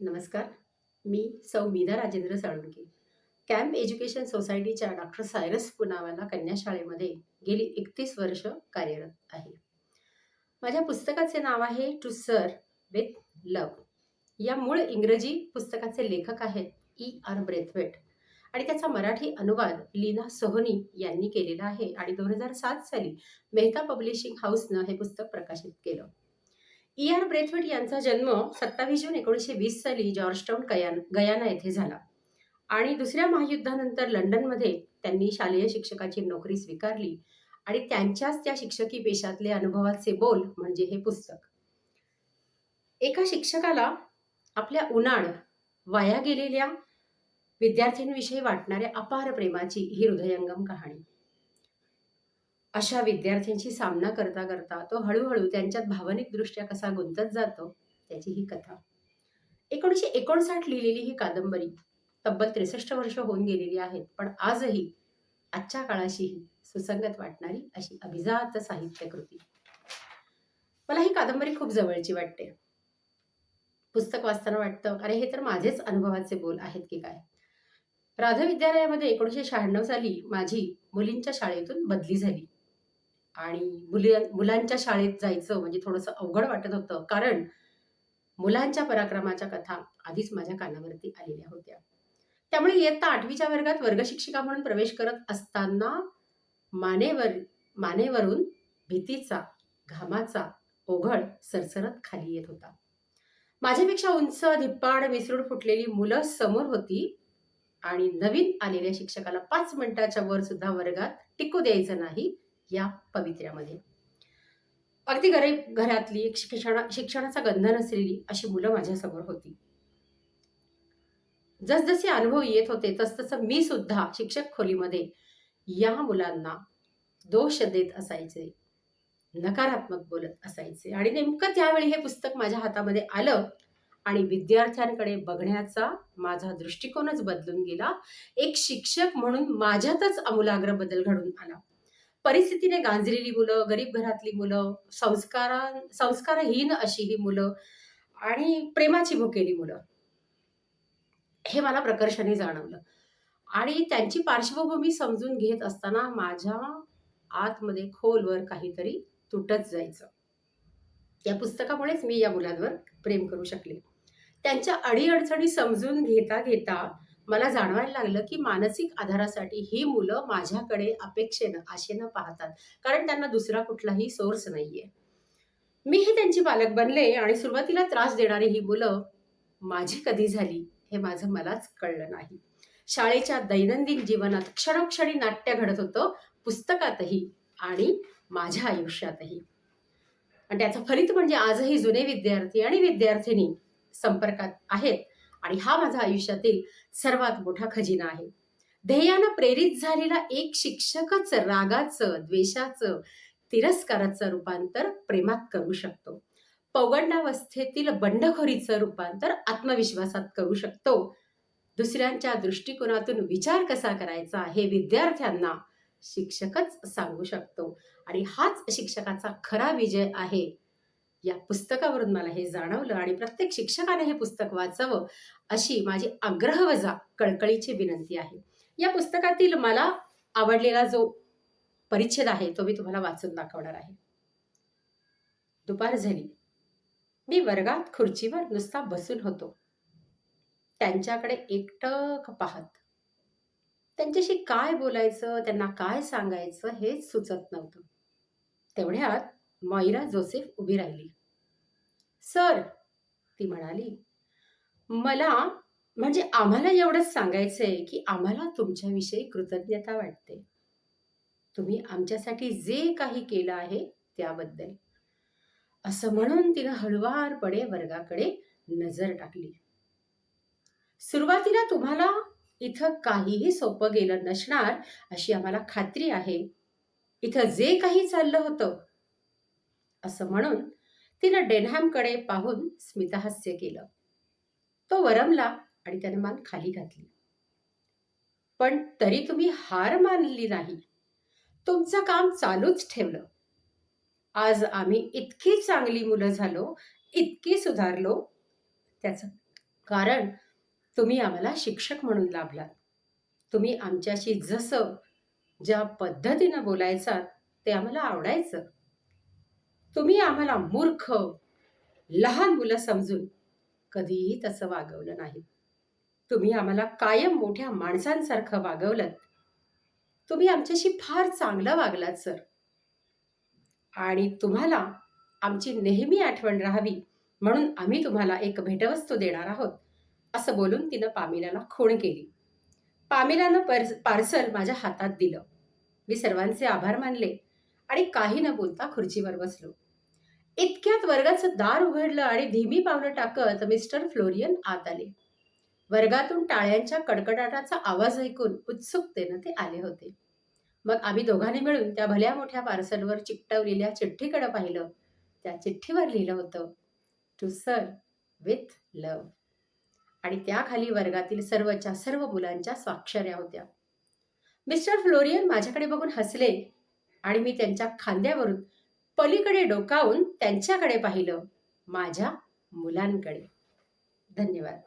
नमस्कार. मी सौ मीना राजेंद्र साळुंके. कॅम्प एज्युकेशन सोसायटीच्या डॉक्टर सायरस पुनावाला कन्याशाळेमध्ये गेली एकतीस वर्ष कार्यरत आहे. माझ्या पुस्तकाचे नाव आहे टू सर विथ लव या मूळ इंग्रजी पुस्तकाचे लेखक आहेत ई आर ब्रेथवेट आणि त्याचा मराठी अनुवाद लीना सोहनी यांनी केलेला आहे आणि दोन हजार सात साली मेहता पब्लिशिंग हाऊसनं हे पुस्तक प्रकाशित केलं. ई आर ब्रेथवेट यांचा जन्म सत्तावीस जून एकोणीसशे वीस साली जॉर्जटाऊन गयान गयाना येथे झाला. आणि दुसऱ्या महायुद्धानंतर लंडनमध्ये त्यांनी शालेय शिक्षकाची नोकरी स्वीकारली आणि त्यांच्याच त्या शिक्षकी पेशातले अनुभवाचे बोल म्हणजे हे पुस्तक. एका शिक्षकाला आपल्या उन्हाळ वाया गेलेल्या विद्यार्थ्यांविषयी वाटणाऱ्या अपार प्रेमाची ही हृदयंगम कहाणी. अशा विद्यार्थ्यांशी सामना करता करता तो हळूहळू त्यांच्यात भावनिकदृष्ट्या कसा गुंतत जातो त्याची ही कथा. एकोणीसशे एकोणसाठ लिहिलेली ही कादंबरी तब्बल त्रेसष्ट वर्ष होऊन गेलेली आहेत पण आजही आजच्या काळाशीही सुसंगत वाटणारी अशी अभिजात साहित्य कृती मला ही कादंबरी खूप जवळची वाटते. पुस्तक वाचताना वाटतं अरे हे तर माझेच अनुभवाचे बोल आहेत की काय? राधा विद्यालयामध्ये एकोणीसशे शहाण्णव साली माझी मुलींच्या शाळेतून बदली झाली. आणि मुली मुलांच्या शाळेत जायचं म्हणजे थोडंसं अवघड वाटत होतं. कारण मुलांच्या पराक्रमाच्या कथा आधीच माझ्या कानावरती आलेल्या होत्या. त्यामुळे इयत्ता आठवीच्या वर्गात वर्गशिक्षिका म्हणून प्रवेश करत असताना मानेवर मानेवरून भीतीचा घामाचा ओघळ सरसरत खाली येत होता. माझ्यापेक्षा उंच धिप्पाड मिसरूड फुटलेली मुलं समोर होती आणि नवीन आलेल्या शिक्षकाला पाच मिनिटाच्या वर सुद्धा वर्गात टिकू द्यायचं नाही या पवित्र्यामध्ये. अगदी गरीब घरातली एक शिक्षणा शिक्षणाचा गंध नसलेली अशी मुलं माझ्यासमोर होती. जसजसे अनुभव येत होते तसतसं मी सुद्धा शिक्षक खोलीमध्ये या मुलांना दोष देत असायचे नकारात्मक बोलत असायचे. आणि नेमकं त्यावेळी हे पुस्तक माझ्या हातामध्ये आलं आणि विद्यार्थ्यांकडे बघण्याचा माझा दृष्टिकोनच बदलून गेला. एक शिक्षक म्हणून माझ्यातच आमूलाग्र बदल घडून आला. परिस्थितीने गांजलेली मुलं गरीब घरातली मुलं संस्कारा संस्कारहीन अशी ही मुलं आणि प्रेमाची भुकेली मुलं. हे मला प्रकर्षाने जाणवलं. आणि त्यांची पार्श्वभूमी समजून घेत असताना माझ्या आतमध्ये खोलवर काहीतरी तुटत जायचं. या पुस्तकामुळेच मी या मुलांवर प्रेम करू शकले. त्यांच्या अडीअडचणी समजून घेता घेता मला जाणवायला लागलं की मानसिक आधारासाठी ही मुलं माझ्याकडे अपेक्षेनं आशेनं पाहतात. कारण त्यांना दुसरा कुठलाही सोर्स नाहीये. मीही त्यांची पालक बनले आणि सुरुवातीला त्रास देणारी ही मुलं माझी कधी झाली हे माझं मलाच कळलं नाही. शाळेच्या दैनंदिन जीवनात क्षणक्षणी नाट्य घडत होतं पुस्तकातही आणि माझ्या आयुष्यातही. आणि त्याचं फलित म्हणजे आजही जुने विद्यार्थी आणि विद्यार्थिनी संपर्कात आहेत. आणि हा माझा आयुष्यातील सर्वात मोठा खजिना आहे. ध्येयानं प्रेरित झालेला एक शिक्षकच रागाचं द्वेषाचं तिरस्काराचं रूपांतर प्रेमात करू शकतो. पौगंडावस्थेतील बंडखोरीचं रूपांतर आत्मविश्वासात करू शकतो. दुसऱ्यांच्या दृष्टिकोनातून विचार कसा करायचा हे विद्यार्थ्यांना शिक्षकच सांगू शकतो. आणि हाच शिक्षकाचा खरा विजय आहे. या पुस्तकावरून मला हे जाणवलं आणि प्रत्येक शिक्षकाने हे पुस्तक वाचावं अशी माझी आग्रहवजा कळकळीची विनंती आहे. या पुस्तकातील मला आवडलेला जो परिच्छेद आहे तो मी तुम्हाला वाचून दाखवणार आहे. दुपार झाली. मी वर्गात खुर्चीवर नुसता बसून होतो. त्यांच्याकडे एकटक पाहत. त्यांच्याशी काय बोलायचं त्यांना काय सांगायचं हेच सुचत नव्हतं. तेवढ्यात मॉइरा जोसेफ उभी राहिली. सर ती म्हणाली मला म्हणजे आम्हाला एवढंच सांगायचंय की आम्हाला तुमच्याविषयी कृतज्ञता वाटते. तुम्ही आमच्यासाठी जे काही केलं आहे त्याबद्दल. असं म्हणून तिनं हळुवारपणे वर्गाकडे नजर टाकली. सुरुवातीला तुम्हाला इथं काहीही सोपं गेलं नसणार अशी आम्हाला खात्री आहे. इथं जे काही चाललं होतं असं म्हणून तिनं डेनहॅमकडे पाहून स्मितहास्य केलं. तो वरमला आणि त्याने मान खाली घातली. पण तरी तुम्ही हार मानली नाही. तुमचं काम चालूच ठेवलं. आज आम्ही इतकी चांगली मुलं झालो इतकी सुधारलो. त्याचं कारण तुम्ही आम्हाला शिक्षक म्हणून लाभलात. तुम्ही आमच्याशी जसं ज्या पद्धतीनं बोलायचा ते आम्हाला आवडायचं. तुम्ही आम्हाला मूर्ख लहान मुलं समजून कधीही तसं वागवलं नाही. तुम्ही आम्हाला कायम मोठ्या माणसांसारखं वागवलं तुम्ही आमच्याशी फार चांगलं वागलात सर. आणि तुम्हाला आमची नेहमी आठवण राहावी म्हणून आम्ही तुम्हाला एक भेटवस्तू देणार आहोत असं बोलून तिनं पामिलाला खूण केली. पामिलानं पर्स पार्सल माझ्या हातात दिलं. मी सर्वांचे आभार मानले. आणि काही न बोलता खुर्चीवर बसलो. इतक्यात वर्गाचं दार उघडलं आणि धीमी पावलं टाकत मिस्टर फ्लोरियन आत आले. वर्गातून टाळ्यांच्या कडकडाटाचा आवाज ऐकून उत्सुकतेनं ते आले होते. मग आम्ही दोघांनी मिळून त्या भल्या मोठ्या पार्सलवर चिकटवलेल्या चिठ्ठीकडे पाहिलं. त्या चिठ्ठीवर लिहिलं होतं टू सर विथ लव आणि त्याखाली वर्गातील सर्वच्या सर्व मुलांच्या स्वाक्षऱ्या होत्या. मिस्टर फ्लोरियन माझ्याकडे बघून हसले. आणि मी त्यांच्या खांद्यावरून पलीकडे डोकावून त्यांच्याकडे पाहिलं माझ्या मुलांकडे. धन्यवाद.